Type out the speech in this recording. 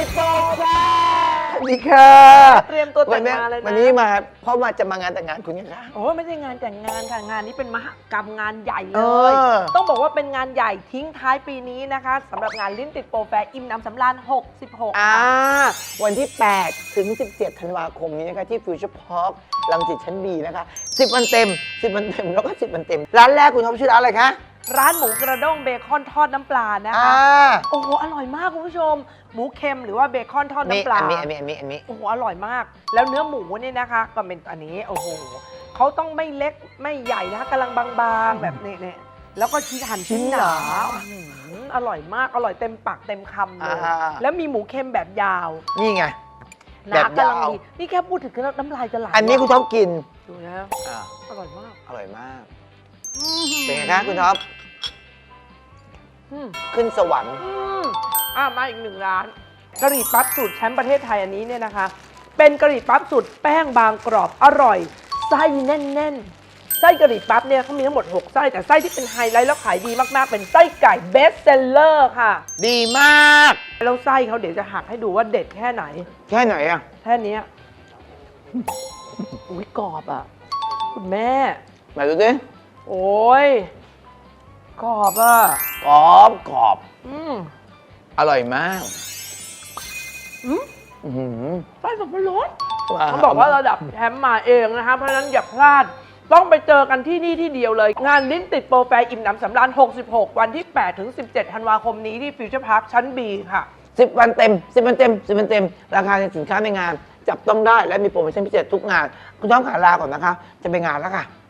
ดีค่ะเตรียมตัวแต่งงานเลยนะวันนี้มาเพราะมาจะมางานแต่งงานคุณไงคะ โอ้ยไม่ใช่งานแต่งงานค่ะงานนี้เป็นมหกรรมงานใหญ่เลเอย อ ต้องบอกว่าเป็นงานใหญ่ทิ้งท้ายปีนี้นะคะสำหรับงานลิ้นติดโปรแฟร์อิ่มน้ำสำราญ66อ่า ค่ะวันที่ 8 ถึง 17 ธันวาคมนี้นะคะ ที่ฟิวเจอร์พาร์คลังสิตชั้นบีนะคะ 10 วันเต็ม 10 วันเต็ม แล้วก็ 10 วันเต็ม ร้านแรกคุณท็อปชื่อร้านอะไรคะ ร้านหมูกระด้งเบคอนทอดน้ำปลานะอ่าคะโอ้โห อร่อยมากคุณผู้ชม หมูเค็มหรือว่าเบคอนทอดมีน้ำปลา อันนี้อันนี้อันนี้อันนี้ โอ้โห อร่อยมาก แล้วเนื้อหมูเนี่ยนะคะ ก็เป็นอันนี้ โอ้โหเขาต้องไม่เล็กไม่ใหญ่นะคะกำลังบางๆ แบบนี้เนี่ยแล้วก็ชิ้นหั่นชิ้นหนาอื้อหืออร่อยมาก อร่อยเต็มปากเต็มคำเลย อ่าแล้วมีหมูเค็มแบบยาวนี่ไงหแบนาบกำลังยาว ดีนี่แค่พูดถึงก็น้ำลายจะไหลอันนี้คุณท็อปกินดูนะ อ่าอร่อยมาก อร่อยมากอื้อหือ เป็นไงคะคุณท็อปอืมขึ้นสวรรค์อืมอะมาอีกหนึ่งร้านกะหรี่ปั๊บสูตรแชมป์ประเทศไทยอันนี้เนี่ยนะคะ เป็นกะหรี่ปั๊บสูตรแป้งบางกรอบอร่อยไส้แน่นๆไส้กะหรี่ปั๊บเนี่ยเขามีทั้งหมด 6 ไส้แต่ไส้ที่เป็นไฮไลท์แล้วขายดีมากๆ เป็นไส้ไก่เบสเซลเลอร์ค่ะ ดีมากแล้วไส้เขาเดี๋ยวจะหักให้ดูว่าเด็ดแค่ไหน แค่ไหนอะแค่เนี้ยอุ้ยกรอบอะคุณแม่มาดูดิ โอ้ยกรอบอะกรอบกรอบ อืมอร่อยมากอืมอื้อหือไส้สับปะรดว้าวเขาบอกว่าระดับแชมป์มาเองนะคะเพราะฉะนั้นอย่าพลาด ต้องไปเจอกันที่นี่ที่เดียวเลย งานลิ้นติดโปรแฟร์อิ่มหนำสำราญ 66 วันที่ 8 ถึง 17 ธันวาคมนี้ที่ฟิวเจอร์พาร์คชั้น B ค่ะ สิบวันเต็มสิบวันเต็มสิบวันเต็ม ราคาในสินค้าในงาน จับต้องได้และมีโปรโมชั่นพิเศษทุกงาน คุณน้องขาลาก่อนนะคะ จะไปงานแล้วค่ะ